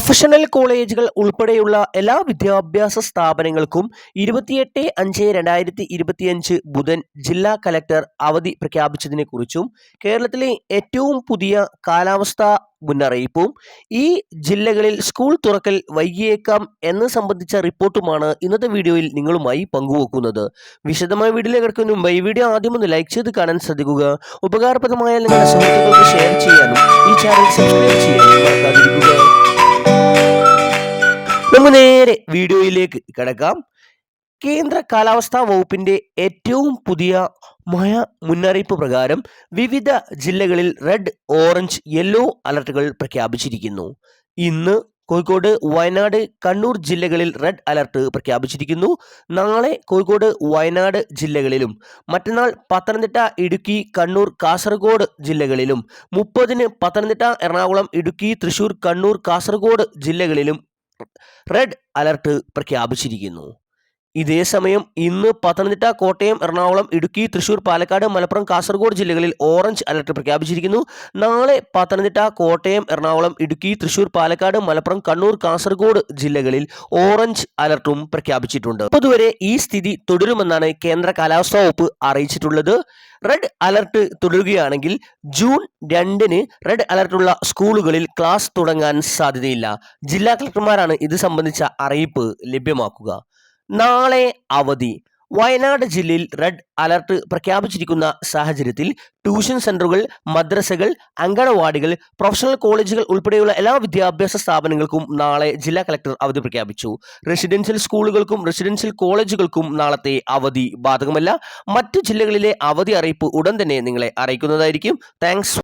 Professional കോളേജുകൾ ഉൾപ്പെടെയുള്ള എല്ലാ വിദ്യാഭ്യാസ സ്ഥാപനങ്ങൾക്കും ഇരുപത്തിയെട്ട് അഞ്ച് രണ്ടായിരത്തി ഇരുപത്തിയഞ്ച് ബുധൻ ജില്ലാ കലക്ടർ അവധി പ്രഖ്യാപിച്ചതിനെക്കുറിച്ചും കേരളത്തിലെ ഏറ്റവും പുതിയ കാലാവസ്ഥാ മുന്നറിയിപ്പും ഈ ജില്ലകളിൽ സ്കൂൾ തുറക്കൽ വൈകിയേക്കാം എന്ന് സംബന്ധിച്ച റിപ്പോർട്ടുമാണ് ഇന്നത്തെ വീഡിയോയിൽ നിങ്ങളുമായി പങ്കുവെക്കുന്നത്. വിശദമായ വീഡിയോയിൽ കിടക്കുന്ന മുമ്പ് ഈ വീഡിയോ ആദ്യം ഒന്ന് ലൈക്ക് ചെയ്ത് കാണാൻ ശ്രദ്ധിക്കുക. ഉപകാരപ്രദമായ നിങ്ങളുടെ സുഹൃത്തുക്കൾക്ക് ഷെയർ ചെയ്യാനും ഈ ചാനൽ സബ്സ്ക്രൈബ് ചെയ്യാനും നേരെ വീഡിയോയിലേക്ക് കിടക്കാം. കേന്ദ്ര കാലാവസ്ഥാ വകുപ്പിന്റെ ഏറ്റവും പുതിയ മഴ മുന്നറിയിപ്പ് പ്രകാരം വിവിധ ജില്ലകളിൽ റെഡ് ഓറഞ്ച് യെല്ലോ അലർട്ടുകൾ പ്രഖ്യാപിച്ചിരിക്കുന്നു. ഇന്ന് കോഴിക്കോട് വയനാട് കണ്ണൂർ ജില്ലകളിൽ റെഡ് അലർട്ട് പ്രഖ്യാപിച്ചിരിക്കുന്നു. നാളെ കോഴിക്കോട് വയനാട് ജില്ലകളിലും മറ്റന്നാൾ പത്തനംതിട്ട ഇടുക്കി കണ്ണൂർ കാസർഗോഡ് ജില്ലകളിലും മുപ്പതിന് പത്തനംതിട്ട എറണാകുളം ഇടുക്കി തൃശൂർ കണ്ണൂർ കാസർഗോഡ് ജില്ലകളിലും റെഡ് അലർട്ട് പ്രഖ്യാപിച്ചിരിക്കുന്നു. ഇതേസമയം ഇന്ന് പത്തനംതിട്ട കോട്ടയം എറണാകുളം ഇടുക്കി തൃശൂർ പാലക്കാട് മലപ്പുറം കാസർഗോഡ് ജില്ലകളിൽ ഓറഞ്ച് അലർട്ട് പ്രഖ്യാപിച്ചിരിക്കുന്നു. നാളെ പത്തനംതിട്ട കോട്ടയം എറണാകുളം ഇടുക്കി തൃശൂർ പാലക്കാട് മലപ്പുറം കണ്ണൂർ കാസർഗോഡ് ജില്ലകളിൽ ഓറഞ്ച് അലർട്ടും പ്രഖ്യാപിച്ചിട്ടുണ്ട്. പൊതുവരെ ഈ സ്ഥിതി തുടരുമെന്നാണ് കേന്ദ്ര കാലാവസ്ഥാ വകുപ്പ് അറിയിച്ചിട്ടുള്ളത്. റെഡ് അലർട്ട് തുടരുകയാണെങ്കിൽ ജൂൺ രണ്ടിന് റെഡ് അലർട്ടുള്ള സ്കൂളുകളിൽ ക്ലാസ് തുടങ്ങാൻ സാധ്യതയില്ല. ജില്ലാ കളക്ടർമാരാണ് ഇത് സംബന്ധിച്ച അറിയിപ്പ് ലഭ്യമാക്കുക. നാളെ അവധി. വയനാട് ജില്ലയിൽ റെഡ് അലർട്ട് പ്രഖ്യാപിച്ചിരിക്കുന്ന സാഹചര്യത്തിൽ ട്യൂഷൻ സെന്ററുകൾ മദ്രസകൾ അങ്കണവാടികൾ പ്രൊഫഷണൽ കോളേജുകൾ ഉൾപ്പെടെയുള്ള എല്ലാ വിദ്യാഭ്യാസ സ്ഥാപനങ്ങൾക്കും നാളെ ജില്ലാ കളക്ടർ അവധി പ്രഖ്യാപിച്ചു. റെസിഡൻഷ്യൽ സ്കൂളുകൾക്കും റെസിഡൻഷ്യൽ കോളേജുകൾക്കും നാളത്തെ അവധി ബാധകമല്ല. മറ്റ് ജില്ലകളിലെ അവധി അറിയിപ്പ് ഉടൻ തന്നെ നിങ്ങളെ അറിയിക്കുന്നതായിരിക്കും. താങ്ക്സ്